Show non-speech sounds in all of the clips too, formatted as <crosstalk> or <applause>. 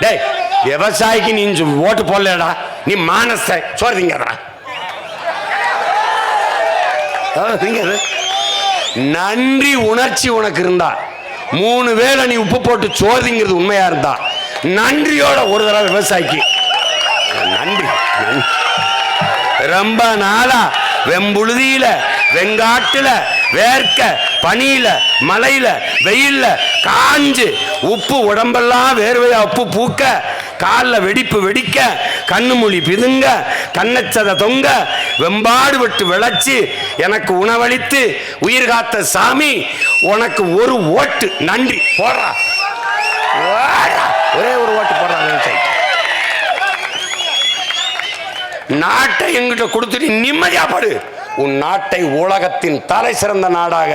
டேய் விவசாயிக்கு நீ ஓட்டு போடலடா. நீ மானச சோறு நன்றி உணர்ச்சி உனக்கு இருந்தா. மூணு வேளை நீ உப்பு போட்டு சோதிங்கிறது உண்மையா இருந்தா. நன்றியோட ஒரு தடவை விவசாயிக்கு. நன்றி நன்றி. ரொம்ப நாளா வெம்புழுதியில வெங்காட்டுல வேர்க்க பனியில மலையில வெயில்ல காஞ்சு. உப்பு உடம்பெல்லாம் வேர்வையா உப்பு பூக்க காலில் வெடிப்பு வெடிக்க கண்ணு மொழி பிதுங்க கண்ணச்சத தொங்க வெம்பாடு விட்டு விளைச்சி எனக்கு உணவளித்து உயிர் காத்த சாமி உனக்கு ஒரு ஓட்டு. நன்றி. போடுறா ஒரே ஒரு ஓட்டு போடுறாங்க நாட்டை எங்கிட்ட கொடுத்துட்டு நிம்மதியா படு. உன் நாட்டை உலகத்தின் தலை சிறந்த நாடாக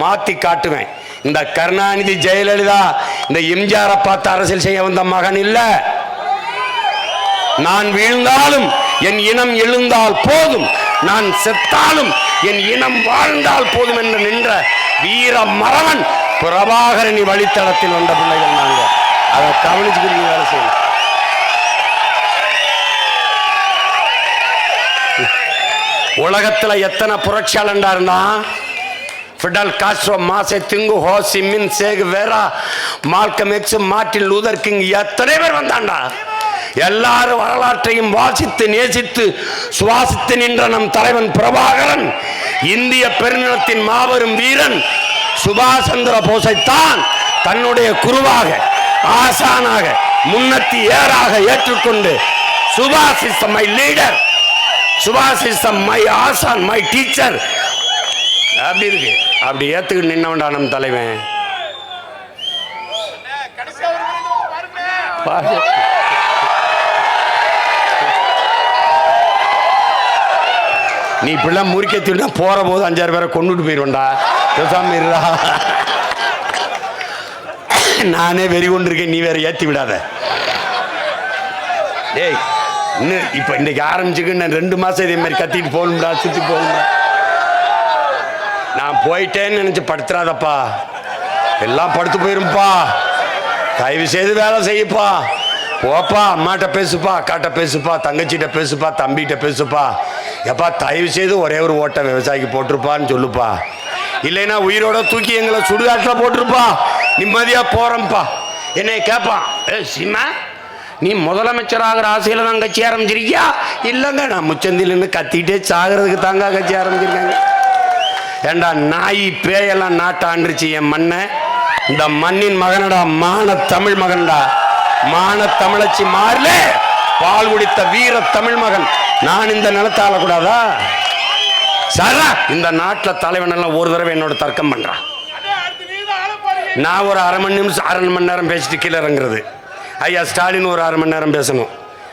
மாத்தி காட்டுவேன். இந்த கருணாநிதி ஜெயலலிதா இந்த எம்ஜிஆரை பார்த்து அரசியல் செய்ய வந்த மகன் இல்ல. நான் வீழ்ந்தாலும் என் இனம் எழுந்தால் போதும். நான் செத்தாலும் என் இனம் வாழ்ந்தால் போதும் என்று நின்ற வீர மரவன் பிரபாகரணி வழித்தடத்தில் வந்த பிள்ளைகள் நாங்க. அதை கவனிச்சுக்கிட்டு வேலை செய்யணும். உலகத்துல எத்தனை புரட்சியாளண்டா இருந்தான்? Fidel Castro மாசே திங்கு Ho Chi Minh Che Guevara Malcolm X Martin Luther King எத்தனை பேர் வந்தான்டா எல்லாரும் வரலாற்றையும் வாசித்து நேசித்து சுவாசித்து நின்ற நம் தலைவன் பிரபாகரன் இந்திய பெருநிலத்தின் மாபெரும் வீரன் சுபாஷ் சந்திர போஸைத்தான் தன்னுடைய குருவாக ஆசானாக முன்னத்தி ஏறாக ஏற்றுக்கொண்டு சுபாஷ் இஸ் மை லீடர் சுபாஷ் இஸ் மை ஆசான் மை டீச்சர் அப்படி இருக்கு. அப்படி ஏற்றுக்கிட்டு நின்னவன்டா நம் தலைவன். நீ இப்படிலாம் முறிக்கத்தினா போற போது அஞ்சாறு பேரை கொண்டுட்டு போயிடுவேன்டா பேசாம இருடா. நானே வெறி கொண்டிருக்கேன் நீ வேற ஏத்தி விடாத. டேய் இன்னும் இப்போ இன்னைக்கு ஆரம்பிச்சுக்கு நான் ரெண்டு மாதம் இதே மாதிரி கத்திட்டு போகணும்டா சுத்தி போகணும்டா. நான் போயிட்டேன்னு நினச்சி படுத்துறாதப்பா. எல்லாம் படுத்து போயிருப்பா தயவு செய்து வேலை செய்யப்பா. போப்பா அம்மாட்ட பேசுப்பா அக்காட்ட பேசுப்பா தங்கச்சிகிட்ட பேசுப்பா தம்பிகிட்ட பேசுப்பா. எப்பா தயவு செய்து ஒரே ஒரு ஓட்டை விவசாயிக்கு போட்டிருப்பான்னு சொல்லுப்பா. இல்லைன்னா உயிரோட தூக்கி எங்களை சுடுகாட்டில் போட்டிருப்பா. நிம்மதியாக போகிறோம்ப்பா என்னை கேட்பான் ஏ சீமா நீ முதலமைச்சராகிற ஆசையில் தான் கட்சி ஆரம்பிச்சிருக்கியா? இல்லைங்க நான் முச்சந்தில இருந்து கத்திட்டே சாகிறதுக்கு தாங்க கட்சி ஆரம்பிச்சிருக்காங்க. ஏண்டா நாய் பேயெல்லாம் நாட்டை என் மண்ணை? இந்த மண்ணின் மகனடா மான தமிழ் மகன்டா. மான தமிழச்சி மாறல பால் குடித்த வீர தமிழ் மகன். நான் இந்த நிலத்தை ஆளக்கூடாதா? சரா இந்த நாட்டில் தலைவன் எல்லாம் ஒரு தடவை என்னோட தர்க்கம் பண்றான் நான் ஒரு அரை மணி நிமிஷம் அரை மணி நேரம் பேசிட்டு கீழே இறங்குறது. ஐயா ஸ்டாலின் ஒரு அரை மணி நேரம் பேசணும்.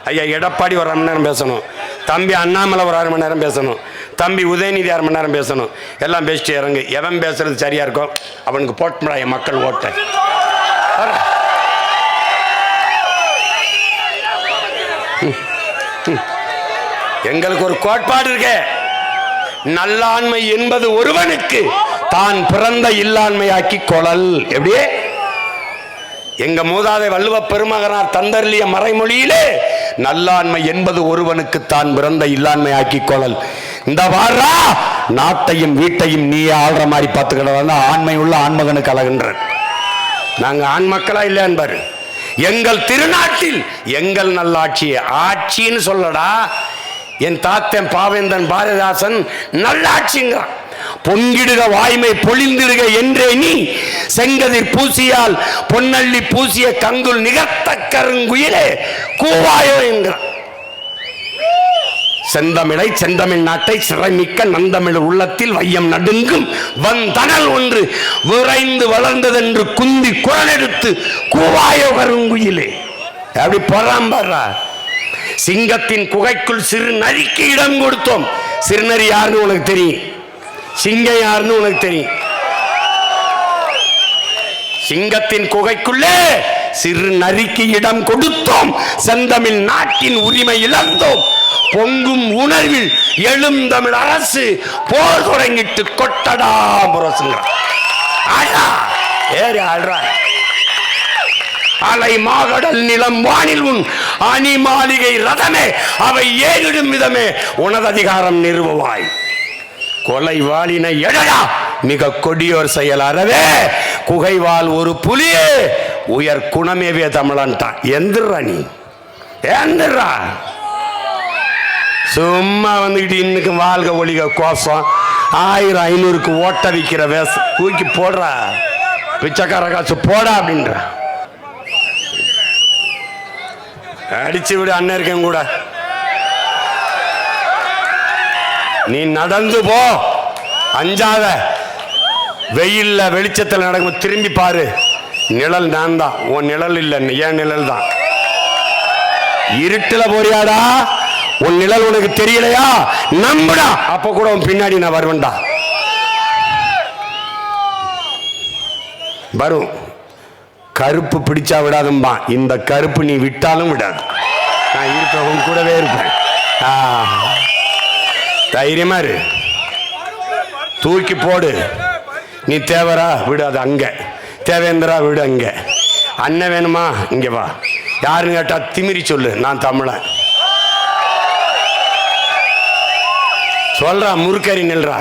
ஐயா எடப்பாடி ஒரு அரை மணி நேரம் பேசணும். தம்பி அண்ணாமலை ஒரு அரை மணி நேரம் பேசணும். தம்பி உதயநிதி அரை மணி நேரம் பேசணும். எல்லாம் பேசிட்டு இறங்கு. எவன் பேசுறது சரியா இருக்கும் அவனுக்கு போட்டுடா என் மக்கள் ஓட்ட. எங்களுக்கு ஒரு கோட்பாடு இருக்கு. நல்லாண்மை என்பது ஒருவனுக்கு தான் பிறந்த இல்லாண்மையாக்கி கொளல். எப்படியே? எங்க மூதாதை வள்ளுவ பெருமகனார் தந்தர்லிய மறைமொழியிலே நல்லாண்மை என்பது ஒருவனுக்கு தான் பிறந்த இல்லாண்மையாக்கி கொழல் இந்த வாரா நாட்டையும் வீட்டையும் நீ ஆள்ற மாதிரி பார்த்துக்கிட்ட ஆண்மை உள்ள ஆண்மகனுக்கு அழகுன்ற நாங்கள் ஆண் மக்களா இல்லை என்பாரு? எங்கள் திருநாட்டில் எங்கள் நல்லாட்சி ஆட்சின்னு சொல்லடா. என் தாத்தன் பாவேந்தன் பாரதிதாசன் நல்லாட்சிங்கிறான். பொங்கிடுக வாய்மை பொழிந்திடுக என்றே நீ செங்கதிர் பூசியால் பொன்னள்ளி பூசிய கங்குல் நிகர்த்த கருங்குயிலே கூவாயோ என்கிறான். செந்தமிழை செந்தமிழ் நாட்டை சிறைமிக்க நந்தமிழ் உள்ளத்தில் வையம் நடுங்கும் வந்தனல் ஒன்று விரைந்து வளர்ந்ததென்று குந்தி குரலெடுத்து கூவாய கருங்குயிலே அப்படி பொறாம்பாரா சிங்கத்தின் குகைக்குள் சிறு நரிக்கு இடம் கொடுத்தோம். சிறுநரி யாருன்னு உனக்கு தெரியும்? சிங்கம் யாருன்னு உனக்கு தெரியும்? சிங்கத்தின் குகைக்குள்ளே சிறு நரிக்கு இடம் கொடுத்தோம். செந்தமிழ் நாட்டின் உரிமை இழந்தோம். பொங்கும் உணர்வில் எழும் தமிழ் அரசு போர் தொடங்கிட்டு கொட்டடா ஏறி ஆடுறா அலை மாகடல் நிலம் வானில் உன் அணி மாளிகை ரதமே அவை ஏறிடும் விதமே உனது அதிகாரம் நிறுவுவாய். கொலை வாளினை எழடா மிக கொடியோர் செயல் அறவே. குகைவால் ஒரு புலியே உயர் குணமேவே தமிழன்ட்டான். எந்திரா நீ. எந்திரா சும்மா வந்துக்கிட்டு இன்னைக்கு வாழ்க ஒளிக கோசம் ஆயிரம் ஐநூறுக்கு ஓட்ட விற்கிற வேஷம். தூக்கி போடுறா. பிச்சைக்கார காசு போடா அப்படின்ற. அடிச்சு விடு அண்ணன் இருக்கேன் கூட. நீ நடந்து போ. அஞ்சாத. வெயில்ல வெளிச்சத்தில் நடக்கும் திரும்பி பாரு. நிழல் நான் தான் உன் நிழல் இல்லை என் நிழல் தான் இருட்டுல போறியாடா? உன் நிழல் உனக்கு தெரியலையா? நம்புடா. அப்ப கூட உன் பின்னாடி நான் வருவேன்டா. வரும் கருப்பு பிடிச்சா விடாதும்பா. இந்த கருப்பு நீ விட்டாலும் விடாது. நான் இருப்பேன் உன் கூடவே இருப்பேன். தைரியமா இரு. தூக்கி போடு. நீ தேவரா? விடு அது அங்க. தேவேந்திரா விடு அங்க. அண்ணன் வேணுமா? இங்க வா. யாருன்னு கேட்டா திமிரி சொல்லு. நான் தமிழன். சொல்றா முறுக்கறி நில்றா.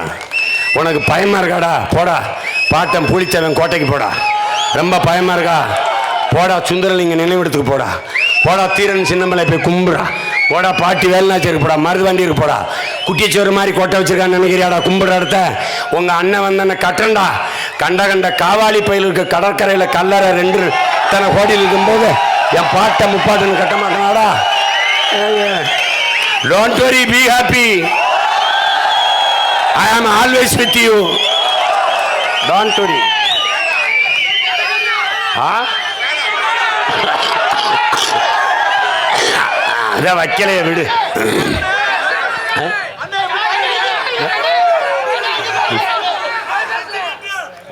உனக்கு பயமா இருக்காடா? போடா. பாட்டன் புளித்தவன் கோட்டைக்கு போடா. ரொம்ப பயமா இருக்கா? போடா சுந்தரலிங்க நினைவிடத்துக்கு போடா. போடா தீரன் சின்னமலை போய் கும்பிடுறா போடா பாட்டி வேலுநாச்சியருக்கு போடா. மருதுவண்டிக்கு போடா. குட்டிச்சோறு மாதிரி கோட்டை வச்சிருக்கான்னு நினைக்கிறியாடா? கும்பிடுற இடத்த. உங்க அண்ணன் வந்தன கட்டண்டா கண்ட கண்ட காவாலி பயில் இருக்க கடற்கரையில கல்லறை ரெண்டு தன கோடியில் இருக்கும்போது என் பாட்டை முப்பாட்டுன்னு கட்ட மாட்டேனாடா. Don't worry be happy I am always with you. Don't worry. ஆ அத வைக்கலைய விடு.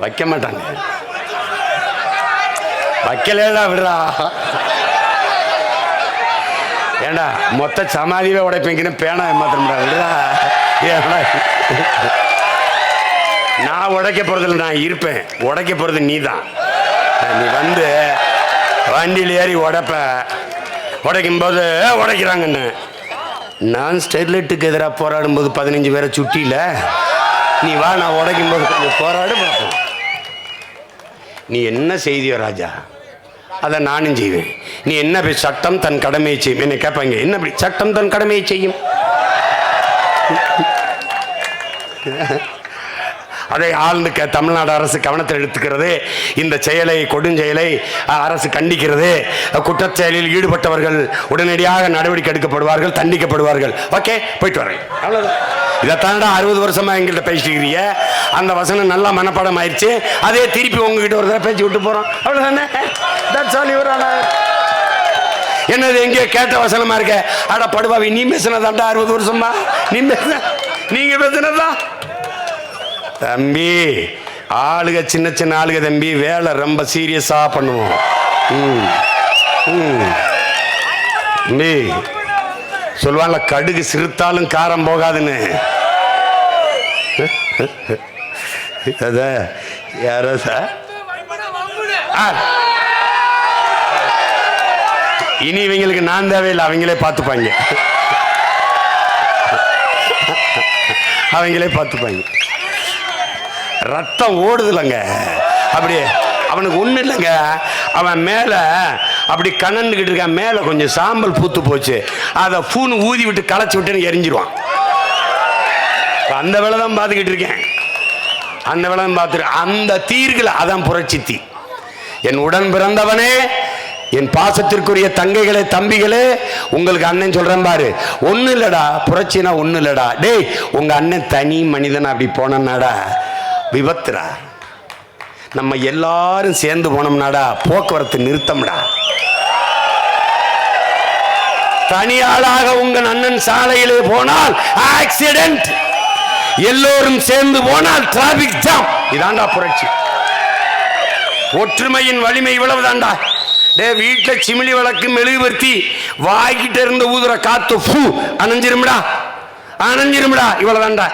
வைக்க மாட்டாங்க. வைக்கலேடா விடுறா. ஏண்டா மொத்த சமாதிவே உடைப்பீங்கன்னு பேனா ஏமாத்திரா விடுறா. ஏன்டா நான் உடைக்க போறதில்ல நான் இருப்பேன். உடைக்க போறது நீ தான் நீ வந்து வண்டியில் ஏறி உடைப்ப. உடைக்கும் போது உடைக்கிறாங்கன்னு. நான் ஸ்டெர்லைட்டுக்கு எதிராக போராடும் போது பதினஞ்சு பேரை சுட்டியில நீ வா நான் உடைக்கும் போது கொஞ்சம் போராடு பார்ப்போம். நீ என்ன செய்தியோ ராஜா? அதை நானும் செய்வேன். நீ என்ன போய் சட்டம் தன் கடமையை செய்யும்? என்னை கேட்பாங்க என்ன அப்படி சட்டம் தன் கடமையை செய்யும்? <laughs> அதை ஆழ்ந்து க தமிழ்நாடு அரசு கவனத்தில் எடுத்துக்கிறது. இந்த செயலை கொடுஞ்செயலை அரசு கண்டிக்கிறது. குற்றச்செயலில் ஈடுபட்டவர்கள் உடனடியாக நடவடிக்கை எடுக்கப்படுவார்கள் தண்டிக்கப்படுவார்கள். ஓகே போயிட்டு வரேன். அவ்வளோதான் இதைத்தாண்டா அறுபது வருஷமாக எங்கள்கிட்ட பேசிட்டு இருக்கிறீங்க அந்த வசனம் நல்லா மனப்பாடம் ஆயிடுச்சு அதே திருப்பி உங்ககிட்ட ஒரு தடவை பேச்சு விட்டு போகிறோம் அவ்வளோதானே தட்ஸ் ஆல் யுவர் என்னது எங்கேயோ கேட்ட வசனமாக இருக்க? அட படுவாவி நீ பேசினதாண்டா அறுபது வருஷமா? நீ பேசுன நீங்க பேசுனதா? தம்பி ஆளுக சின்ன சின்ன ஆளுக தம்பி வேலை ரொம்ப சீரியஸா பண்ணுவோம். ம் ம். தம்பி சொல்லுவாங்கள கடுகு சிறுத்தாலும் காரம் போகாதுன்னு. அத யாரோ சார் ஆ. இனி இவங்களுக்கு நான் தேவையில்லை அவங்களே பார்த்துப்பாங்க. அவங்களே பார்த்துப்பாங்க. ரத்தம் ஓடுதுலங்க. அப்படியே அவனுக்கு ஒன்றும் இல்லைங்க. அவன் மேலே அப்படி கண்ணன்னுக்கிட்டு இருக்கான். மேலே கொஞ்சம் சாம்பல் பூத்து போச்சு. அதை பூன்னு ஊதி விட்டு களைச்சி விட்டுன்னு எரிஞ்சிருவான். அந்த வேலை தான் பார்த்துக்கிட்டு இருக்கேன். அந்த வேலை தான் பார்த்துருக்கேன் அந்த தீர்களை அதான் புரட்சி தீ. என் உடன் பிறந்தவனே என் பாசத்திற்குரிய தங்கைகளே தம்பிகளே உங்களுக்கு அண்ணன் சொல்றேன் பாரு. ஒன்றும் இல்லடா புரட்சினா ஒன்றும் இல்லைடா. டேய் உங்க அண்ணன் தனி மனிதன் அப்படி போனனாடா. விபத்துடா. நம்ம எல்லாரும் சேர்ந்து போனோம்னாடா போக்குவரத்து நிறுத்தம்டா. தனியாளாக உங்கள் அண்ணன் சாலையிலே போனால் ஆக்சிடென்ட் எல்லோரும் சேர்ந்து போனால் டிராபிக் ஜாம் இதாண்டா புரட்சி. ஒற்றுமையின் வலிமை இவ்வளவுதான்டா. டே வீட்டில் சிமிழி விளக்கு மெழுகுபடுத்தி வாய்கிட்ட இருந்த ஊதுற காத்து ஃபூ அணைஞ்சிரும்டா. அணைஞ்சிரும்டா இவ்வளவுதான்டா.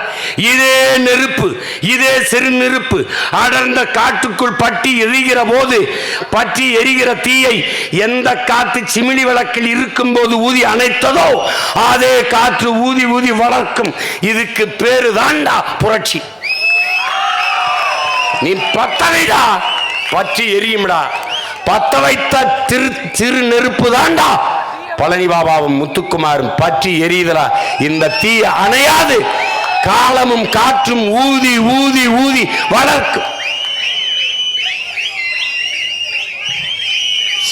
இதே நெருப்பு இதே சிறு நெருப்பு அடர்ந்த காட்டுக்குள் பட்டி எரிகிற போது பற்றி எரிகிற தீயை எந்த காத்து சிமிழி விளக்கில் இருக்கும் போது ஊதி அணைத்ததோ அதே காற்று ஊதி ஊதி வளர்க்கும். இதுக்கு பேரு தான்டா புரட்சி. நீ பத்தவைடா. பற்றி எரியும்டா. பத்த வைத்த திரு திரு நெருப்பு தாண்டா. பழனி பாபாவும் முத்துக்குமாரும் பற்றி எரியுதலா இந்த தீ அணையாது. காலமும் காற்றும் ஊதி ஊதி ஊதி வளர்க்கும்.